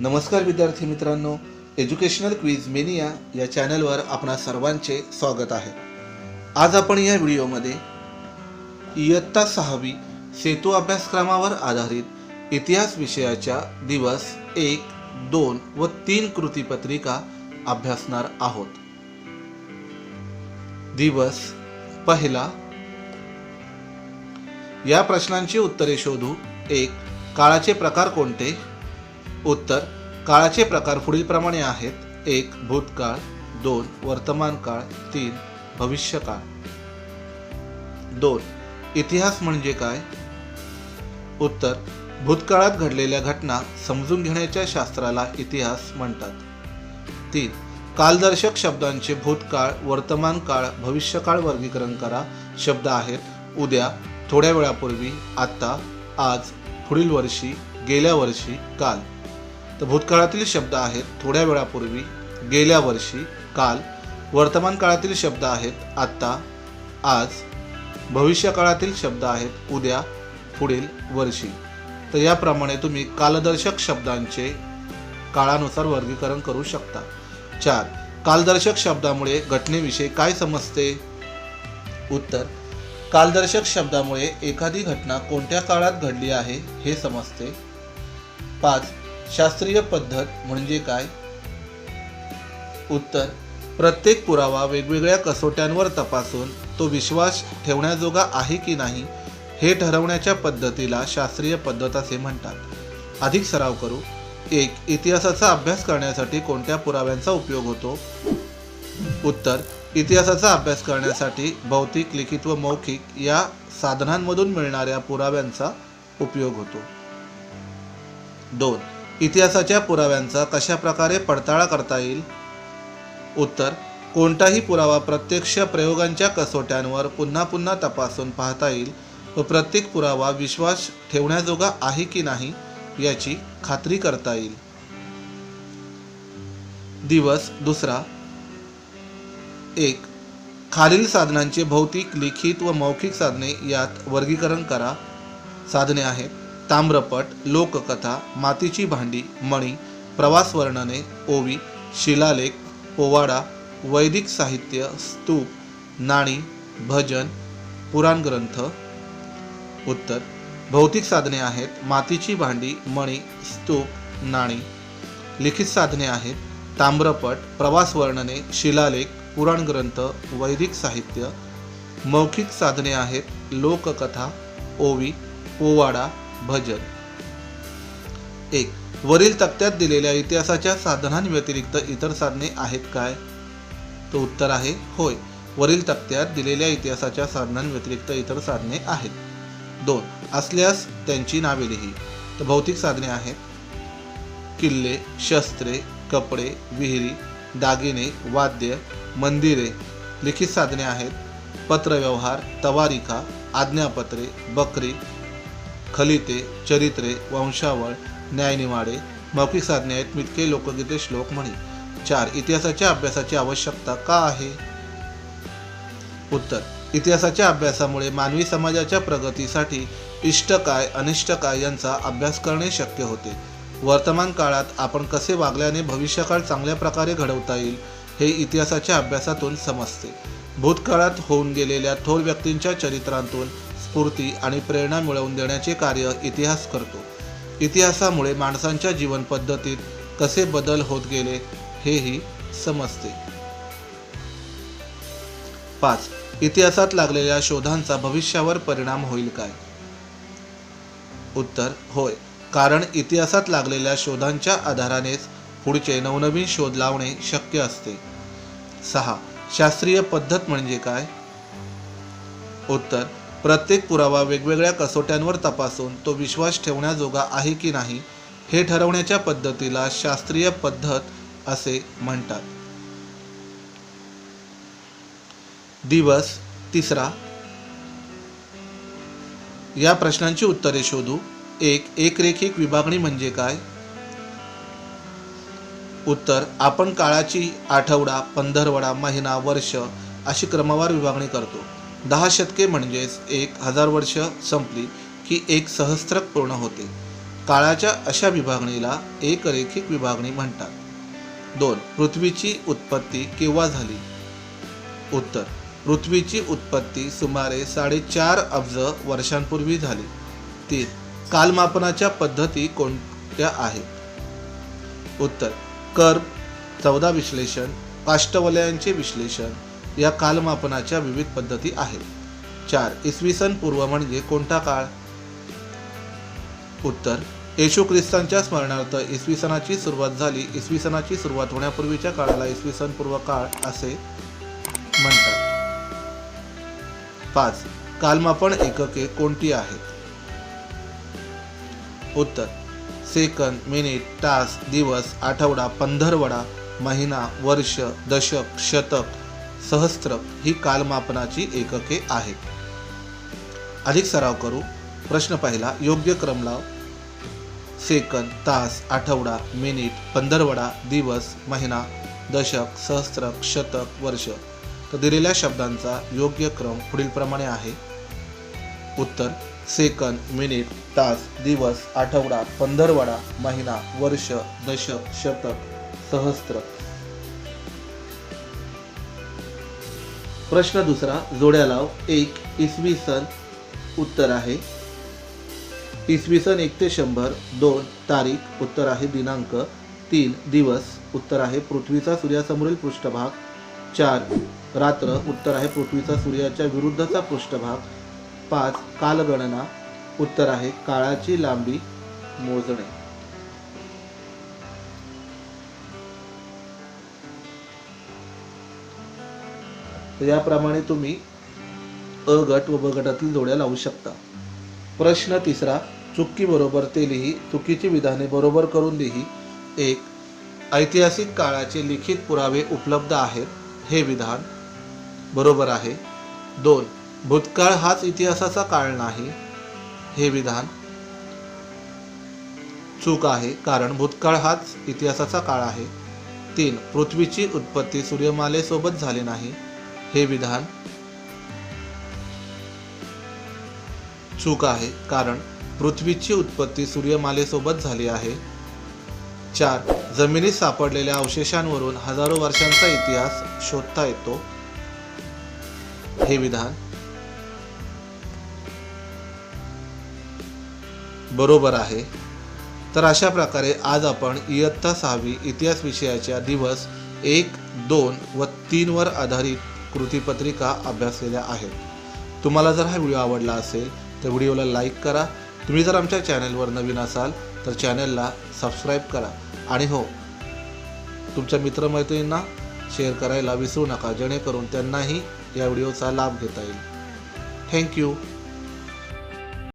नमस्कार विद्यार्थी मित्रांनो एज्युकेशनल क्विज मेनिया या चॅनलवर आपणा सर्वांचे स्वागत आहे. आज आपण या व्हिडिओमध्ये इयत्ता सहावी सेतू अभ्यासक्रमावर आधारित इतिहास विषयाच्या दिवस एक दोन व तीन कृतीपत्रिका अभ्यासणार आहोत. दिवस पहिला. या प्रश्नांची उत्तरे शोधू. एक काळाचे प्रकार कोणते? उत्तर काळाचे प्रकार पुढीलप्रमाणे आहेत. एक भूतकाळ. दोन वर्तमान काळ तीन भविष्यकाळ. दोन इतिहास म्हणजे काय? उत्तर भूतकाळात घडलेल्या घटना समजून घेण्याच्या शास्त्राला इतिहास म्हणतात. तीन कालदर्शक शब्दांचे भूतकाळ वर्तमान काळ भविष्यकाळ वर्गीकरण करा. शब्द आहेत उद्या थोड्या वेळापूर्वी आत्ता आज पुढील वर्षी गेल्या वर्षी काल. तर भूतकाळातील शब्द आहेत थोड्या वेळापूर्वी गेल्या वर्षी काल. वर्तमान काळातील शब्द आहेत आत्ता आज. भविष्यकाळातील शब्द आहेत उद्या पुढील वर्षी. तर याप्रमाणे तुम्ही कालदर्शक शब्दांचे काळानुसार वर्गीकरण करू शकता. चार. कालदर्शक शब्दामुळे घटनेविषयी काय समजते? उत्तर. कालदर्शक शब्दामुळे एखादी घटना कोणत्या काळात घडली आहे हे समजते. पाच. शास्त्रीय पद्धत म्हणजे काय? उत्तर प्रत्येक पुरावा वेगवेगळ्या कसोट्यांवर तपासून तो विश्वास ठेवण्याजोगा आहे की नाही हे ठरवण्याच्या पद्धतीला शास्त्रीय पद्धत असे म्हणतात. अधिक सराव करू. एक इतिहासाचा अभ्यास करण्यासाठी कोणत्या पुराव्यांचा उपयोग होतो? उत्तर इतिहासाचा अभ्यास करण्यासाठी भौतिक लिखित व मौखिक या साधनांमधून मिळणाऱ्या पुराव्यांचा उपयोग होतो. दोन इतिहासाच्या पुराव्यांचा कशा प्रकारे पडताळा करता येईल? उत्तर कोणताही पुरावा प्रत्यक्ष प्रयोगांच्या कसोट्यांवर पुन्हा पुन्हा तपासून पाहता येईल व प्रत्येक पुरावा विश्वास ठेवण्याजोगा आहे की नाही याची खात्री करता येईल. दिवस दुसरा. एक खालील साधनांचे भौतिक लिखित व मौखिक साधने यात वर्गीकरण करा. साधने आहेत. ताम्रपट लोककथा मातीची भांडी मणी प्रवास वर्णने ओवी शिलालेख पोवाडा वैदिक साहित्य स्तूप नाणी भजन पुराण ग्रंथ उत्तर भौतिक साधने आहेत मातीची भांडी मणी स्तूप नाणी. लिखित साधने आहेत ताम्रपट प्रवास वर्णने शिलालेख पुराण ग्रंथ वैदिक साहित्य. मौखिक साधने आहेत लोककथा ओवी पोवाडा भजन. एक वरील तक्त्यात दिलेल्या इतिहासाच्या साधनांव्यतिरिक्त इतर साधने आहेत काय? तो उत्तर आहे होय. वरील तक्त्यात दिलेल्या इतिहासाच्या साधनांव्यतिरिक्त इतर साधने आहेत. दोन असल्यास त्यांची नावे लिही. तर भौतिक साधने आहेत. किल्ले शस्त्रे कपडे विहिरी दागिने वाद्य मंदिरे लिखित साधने आहेत. पत्रव्यवहार तवारिका आज्ञापत्रे बकरी खलिते चरित्रे वंशावळ न्यायनिवाडे मौखिक साधने आहेत मितके लोकगीते श्लोक म्हणी. चार इतिहासाच्या अभ्यासाची आवश्यकता का आहे? उत्तर इतिहासाच्या अभ्यासामुळे मानवी समाजाच्या प्रगतीसाठी इष्ट काय अनिष्ट काय यांचा अभ्यास करणे शक्य होते. वर्तमान काळात आपण कसे वागल्याने भविष्यकाळ चांगल्या प्रकारे घडवता येईल हे इतिहासाच्या अभ्यासातून समजते. भूतकाळात होऊन गेलेल्या थोर व्यक्तींच्या चरित्रांतून स्फूर्ती आणि प्रेरणा मिळवून देण्याचे कार्य इतिहास करतो. इतिहासामुळे माणसांच्या जीवन पद्धतीत कसे बदल होत गेले हेही समजते. पाच. इतिहासात लागलेल्या शोधांचा भविष्यावर परिणाम होईल काय? उत्तर होय. कारण इतिहासात लागलेल्या शोधांच्या आधारानेच पुढचे नवनवीन शोध लावणे शक्य असते. सहा. शास्त्रीय पद्धत म्हणजे काय? उत्तर प्रत्येक पुरावा वेगवेगळ्या कसोट्यांवर तपासून तो विश्वास ठेवण्याजोगा आहे की नाही हे ठरवण्याच्या पद्धतीला शास्त्रीय पद्धत असे म्हणतात. दिवस तिसरा. या प्रश्नांची उत्तरे शोधू. एक एकरेखिक विभागणी म्हणजे काय? उत्तर आपण काळाची आठवडा पंधरवडा महिना वर्ष अशी क्रमवार विभागणी करतो. दहा शतके म्हणजेच एक हजार वर्ष संपली की एक सहस्त्रक पूर्ण होते. काळाच्या अशा विभागणीला एक रेखिक विभागणी म्हणतात. दोन पृथ्वीची उत्पत्ती केव्हा झाली? उत्तर पृथ्वीची उत्पत्ती सुमारे साडेचार अब्ज वर्षांपूर्वी झाली. तीन कालमापनाच्या पद्धती कोणत्या आहेत? उत्तर कर्ब चौदा विश्लेषण काष्टवलयांचे विश्लेषण या कालमापनाच्या विविध पद्धती आहेत. चार इसवी सन पूर्व म्हणजे कोणता काळ? उत्तर येशू ख्रिस्तांच्या स्मरणार्थ इसवी सनाची सुरुवात झाली. इसवी सनाची सुरुवात होण्यापूर्वीच्या काळाला इसवी सन पूर्व काळ असे म्हणतात. पाच कालमापन एकके कोणती आहेत? उत्तर सेकंद मिनिट तास दिवस आठवडा पंधरवडा महिना वर्ष दशक शतक सहस्त्र ही कालमापनाची एकके आहेत. अधिक सराव करू. प्रश्न पहिला योग्य क्रम लाव. सेकंद तास आठवडा मिनिट पंधरवडा दिवस महिना दशक सहस्त्रक शतक वर्ष. तर दिलेल्या शब्दांचा योग्य क्रम पुढीलप्रमाणे आहे. उत्तर सेकंद मिनिट तास दिवस आठवडा पंधरवडा महिना वर्ष दशक शतक सहस्त्र. प्रश्न दुसरा जोड्या लाव एक इसवी सन उत्तर आहे. इसवी सन एक ते शंभर दोन तारीख उत्तर आहे दिनांक तीन दिवस उत्तर आहे पृथ्वीचा सूर्यासमोरील पृष्ठभाग. चार रात्र उत्तर आहे पृथ्वीचा सूर्याच्या विरुद्धचा पृष्ठभाग. पाच कालगणना उत्तर आहे काळाची लांबी मोजणे. तर याप्रमाणे तुम्ही अ गट व ब गटातील जोड्या लावू शकता. प्रश्न तिसरा चुकी बरोबर ते लिही चुकीची विधाने बरोबर करून लिही एक ऐतिहासिक काळाचे लिखित पुरावे उपलब्ध आहेत हे विधान बरोबर आहे. दोन भूतकाळ हाच इतिहासाचा काळ नाही हे विधान चूक आहे कारण भूतकाळ हाच इतिहासाचा काळ आहे. तीन पृथ्वीची उत्पत्ती सूर्यमालेसोबत झाली नाही हे विधान चूक आहे कारण पृथ्वीची उत्पत्ती सूर्यमालेसोबत झाली आहे. चार जमिनीत सापडलेल्या अवशेषांवरून हजारो वर्षांचा इतिहास शोधता येतो. हे विधान बरोबर आहे. तर अशा प्रकारे आज आपण इयत्ता सहावी इतिहास विषयाच्या दिवस एक दोन व तीनवर आधारित कृतीपत्रिका अभ्यासलेल्या आहेत. तुम्हाला जर हा व्हिडिओ आवडला असेल तर व्हिडिओला लाईक करा. तुम्ही जर आमच्या चॅनलवर नवीन असाल तर चॅनलला सबस्क्राईब करा. आणि हो तुमच्या मित्रमैत्रिणींना शेअर करायला विसरू नका जेणेकरून त्यांनाही या व्हिडिओचा लाभ घेता येईल. थँक्यू.